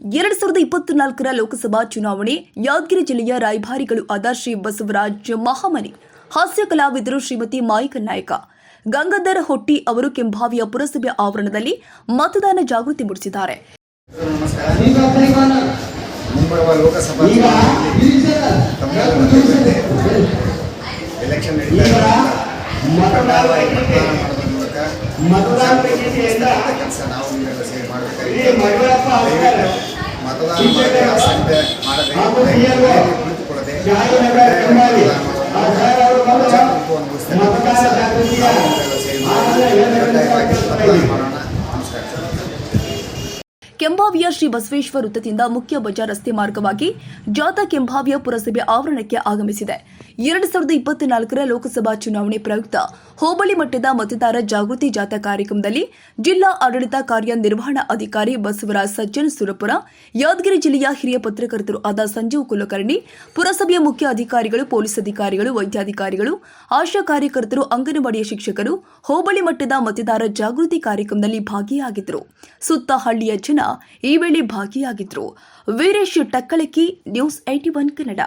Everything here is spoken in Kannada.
ಎರಡ್ ಸಾವಿರದ ಇಪ್ಪತ್ನಾಲ್ಕರ ಲೋಕಸಭಾ ಚುನಾವಣೆ ಯಾದಗಿರಿ ಜಿಲ್ಲೆಯ ರಾಯಭಾರಿಗಳು ಆದ ಶ್ರೀ ಬಸವರಾಜ್ ಮಹಾಮನಿ ಹಾಸ್ಯ ಕಲಾವಿದರು ಶ್ರೀಮತಿ ಮಾಯಿಕ ನಾಯಕ ಗಂಗಾಧರ ಹೊಟ್ಟಿ ಅವರು ಕೆಂಭಾವಿಯ ಪುರಸಭೆ ಆವರಣದಲ್ಲಿ ಮತದಾನ ಜಾಗೃತಿ ಮೂಡಿಸಿದ್ದಾರೆ. ಕೆಲಸ ನಾವು ನೀವೆಲ್ಲ ಸೇರಿ ಮಾಡಬೇಕಾಗಿದೆ ದಯವಿಟ್ಟು ಮತದಾನ ಮಾಡದೆ ಅಸಡ್ಡೆ ಮಾಡದೆ ಮನೆಯಲ್ಲಿ ಕುಳಿತುಕೊಳ್ಳದೆ ಕಡ್ಡಾಯವಾಗಿ ಮತದಾನ ಮಾಡುವ ಮೂಲಕ ಜಾಗೃತಿ ಅನುಭವಿಸ್ತಕ್ಕಂಥ ಕೆಲಸ ನಾವು ನೀವೆಲ್ಲ ಸೇರಿ ಮಾಡಿ ಕಡ್ಡಾಯವಾಗಿ ಮತದಾನ ಮಾಡೋಣ ನಮಸ್ಕಾರ ಕೆಂಭಾವಿಯ ಶ್ರೀ ಬಸವೇಶ್ವರ ವೃತ್ತದಿಂದ ಮುಖ್ಯ ಬಜಾರ್ ರಸ್ತೆ ಮಾರ್ಗವಾಗಿ ಜಾಥಾ ಕೆಂಭಾವಿಯ ಪುರಸಭೆ ಆವರಣಕ್ಕೆ ಆಗಮಿಸಿದೆ. ಎರಡು ಸಾವಿರದ ಇಪ್ಪತ್ನಾಲ್ಕರ ಲೋಕಸಭಾ ಚುನಾವಣೆ ಪ್ರಯುಕ್ತ ಹೋಬಳಿ ಮಟ್ಟದ ಮತದಾರ ಜಾಗೃತಿ ಜಾಥಾ ಕಾರ್ಯಕ್ರಮದಲ್ಲಿ ಜಿಲ್ಲಾ ಆಡಳಿತ ಕಾರ್ಯನಿರ್ವಹಣಾ ಅಧಿಕಾರಿ ಬಸವರಾಜ್ ಸಜ್ಜನ್ ಸುರಪುರ, ಯಾದಗಿರಿ ಜಿಲ್ಲೆಯ ಹಿರಿಯ ಪತ್ರಕರ್ತರು ಆದ ಸಂಜೀವ್ ಕುಲಕರ್ಣಿ, ಪುರಸಭೆಯ ಮುಖ್ಯ ಅಧಿಕಾರಿಗಳು, ಪೊಲೀಸ್ ಅಧಿಕಾರಿಗಳು, ವೈದ್ಯಾಧಿಕಾರಿಗಳು, ಆಶಾ ಕಾರ್ಯಕರ್ತರು, ಅಂಗನವಾಡಿಯ ಶಿಕ್ಷಕರು, ಹೋಬಳಿ ಮಟ್ಟದ ಮತದಾರ ಜಾಗೃತಿ ಕಾರ್ಯಕ್ರಮದಲ್ಲಿ ಭಾಗಿಯಾಗಿದ್ದರು. ಸುತ್ತ ಹಳ್ಳಿಯ ಜನ ಈ ವೇಳೆ ಭಾಗಿಯಾಗಿದ್ರು Veeresh Takkalaki news eighty one Kannada.